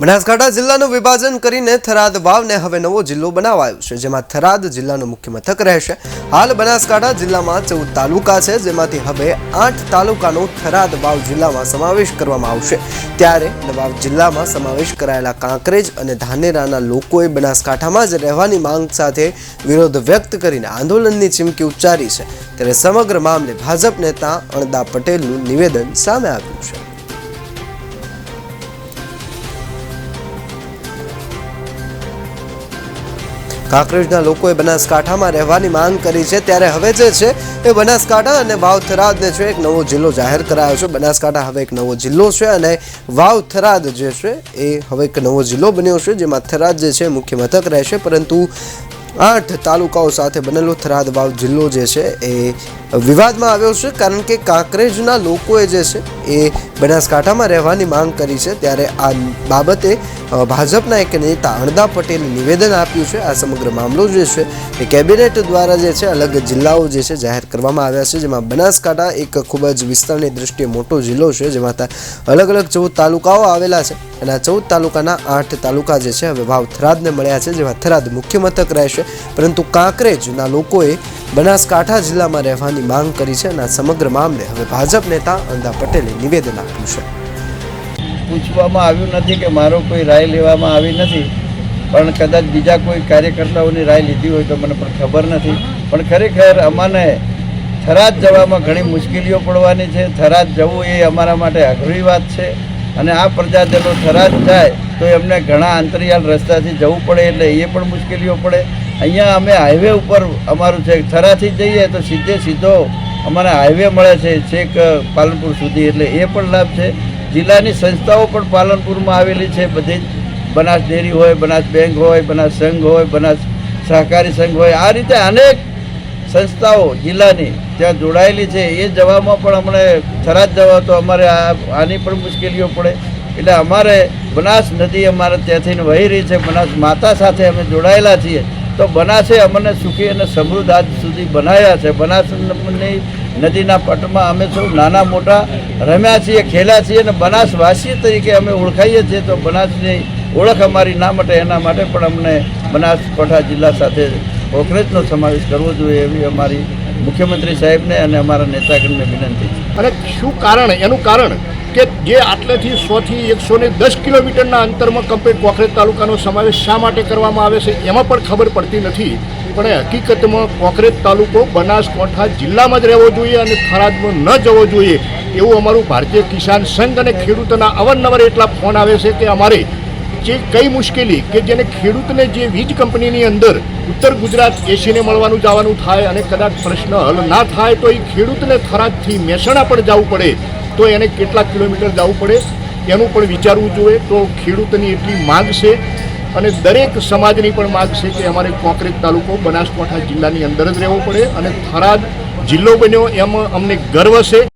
બનાસકાંઠા જિલ્લાનું વિભાજન કરીને થરાદ વાવને હવે નવો જિલ્લો બનાવાયો છે, જેમાં થરાદ જિલ્લાનું મુખ્ય મથક રહેશે. હાલ બનાસકાંઠા જિલ્લામાં ચૌદ તાલુકા છે, જેમાંથી હવે આઠ તાલુકાનો થરાદ વાવ જિલ્લામાં સમાવેશ કરવામાં આવશે. ત્યારે નવા જિલ્લામાં સમાવેશ કરાયેલા કાંકરેજ અને ધાનેરાના લોકોએ બનાસકાંઠામાં જ રહેવાની માંગ સાથે વિરોધ વ્યક્ત કરીને આંદોલનની ચીમકી ઉચ્ચારી છે. ત્યારે સમગ્ર મામલે ભાજપ નેતા અણદા પટેલનું નિવેદન સામે આવ્યું છે. કાંકરેજના લોકોએ બનાસકાંઠામાં રહેવાની માંગ કરી છે. ત્યારે હવે જે છે એ બનાસકાંઠા અને વાવ થરાદને છે એક નવો જિલ્લો જાહેર કરાયો છે. બનાસકાંઠા હવે એક નવો જિલ્લો છે અને વાવ થરાદ જે છે એ હવે એક નવો જિલ્લો બન્યો છે, જેમાં થરાદ જે છે મુખ્ય મથક રહેશે. પરંતુ આઠ તાલુકાઓ સાથે બનેલો થરાદ વાવ જિલ્લો જે છે એ વિવાદમાં આવ્યો છે, કારણ કે કાંકરેજના લોકોએ જે છે એ બનાસકાંઠામાં રહેવાની માંગ કરી છે. ત્યારે આ બાબતે ભાજપના એક નેતા અણદા પટેલે નિવેદન આપ્યું છે. આ સમગ્ર મામલો જે છે એ કેબિનેટ દ્વારા જે છે અલગ જિલ્લાઓ જે છે જાહેર કરવામાં આવ્યા છે. જેમાં બનાસકાંઠા એક ખૂબ જ વિસ્તારની દ્રષ્ટિએ મોટો જિલ્લો છે. જેમાં અલગ અલગ ચૌદ તાલુકાઓ આવેલા છે અને આ ચૌદ તાલુકાના આઠ તાલુકા જે છે હવે ભાવ થરાદને મળ્યા છે. જેમાં થરાદ મુખ્ય મથક રહેશે. પરંતુ કાંકરેજના લોકોએ બનાસકાંઠા જિલ્લામાં રહેવાની માંગ કરી છે અને આ સમગ્ર મામલે હવે ભાજપ નેતા અણદા પટેલે નિવેદન આપ્યું છે. પૂછવામાં આવ્યું નથી કે મારો કોઈ રાય લેવામાં આવી નથી, પણ કદાચ બીજા કોઈ કાર્યકર્તાઓની રાય લીધી હોય તો મને પણ ખબર નથી. પણ ખરેખર અમાને થરાદ જવામાં ઘણી મુશ્કેલીઓ પડવાની છે. થરાદ જવું એ અમારા માટે અઘરી વાત છે અને આ પ્રજાજનો થરાદ જાય તો એમને ઘણા અંતરિયાળ રસ્તાથી જવું પડે એટલે એ પણ મુશ્કેલીઓ પડે. અહીંયા અમે હાઈવે ઉપર અમારું છે થરાથી જઈએ તો સીધે સીધો અમારે હાઈવે મળે છે છેક પાલનપુર સુધી, એટલે એ પણ લાભ છે. જિલ્લાની સંસ્થાઓ પણ પાલનપુરમાં આવેલી છે. બધી જ બનાસ ડેરી હોય, બનાસ બેંક હોય, બનાસ સંઘ હોય, બનાસ સહકારી સંઘ હોય. આ રીતે અનેક સંસ્થાઓ જિલ્લાની ત્યાં જોડાયેલી છે. એ જવામાં પણ અમને થરાદ જવા તો અમારે આની પણ મુશ્કેલીઓ પડે. એટલે અમારે બનાસ નદી અમારે ત્યાંથી વહી રહી છે. બનાસ માતા સાથે અમે જોડાયેલા છીએ. તો બનાસે અમને સુખી અને સમૃદ્ધ આજ સુધી બનાવ્યા છે. બનાસની નદીના પટમાં અમે સૌ નાના મોટા રમ્યા છીએ, ખેલ્યા છીએ અને બનાસવાસી તરીકે અમે ઓળખાઈએ છીએ. તો બનાસની ઓળખ અમારી ના માટે, એના માટે પણ અમને બનાસકાંઠા જિલ્લા સાથે કોંગ્રેસનો સમાવેશ કરવો જોઈએ એવી અમારી મુખ્યમંત્રી સાહેબને અને અમારા નેતાગણને વિનંતી અને શું કારણ? એનું કારણ? કે જે આટલેથી સોથી એકસો ને દસ કિલોમીટરના અંતરમાં કમ્પેર કોખરેજ તાલુકાનો સમાવેશ શા માટે કરવામાં આવે છે એમાં પણ ખબર પડતી નથી. પણ એ હકીકતમાં કોખરેજ તાલુકો બનાસકાંઠા જિલ્લામાં જ રહેવો જોઈએ અને થરાદમાં ન જવો જોઈએ. એવું અમારું ભારતીય કિસાન સંઘ અને ખેડૂતોના અવારનવાર એટલા ફોન આવે છે કે અમારે જે કઈ મુશ્કેલી કે જેને ખેડૂતને જે વીજ કંપનીની અંદર ઉત્તર ગુજરાત એસીને મળવાનું જવાનું થાય અને કદાચ પ્રશ્ન હલ ના થાય તો એ ખેડૂતને થરાદથી મહેસાણા પણ જવું પડે. તો એને કેટલા કિલોમીટર જવું પડે એનું પણ વિચારવું જોઈએ. તો ખેડૂતની એટલી માંગ છે અને દરેક સમાજની પણ માંગ છે કે અમારે કોંકરેજ તાલુકો બનાસકાંઠા જિલ્લાની અંદર જ રહેવો પડે અને થરાદ જિલ્લો બન્યો એમાં અમને ગર્વ છે.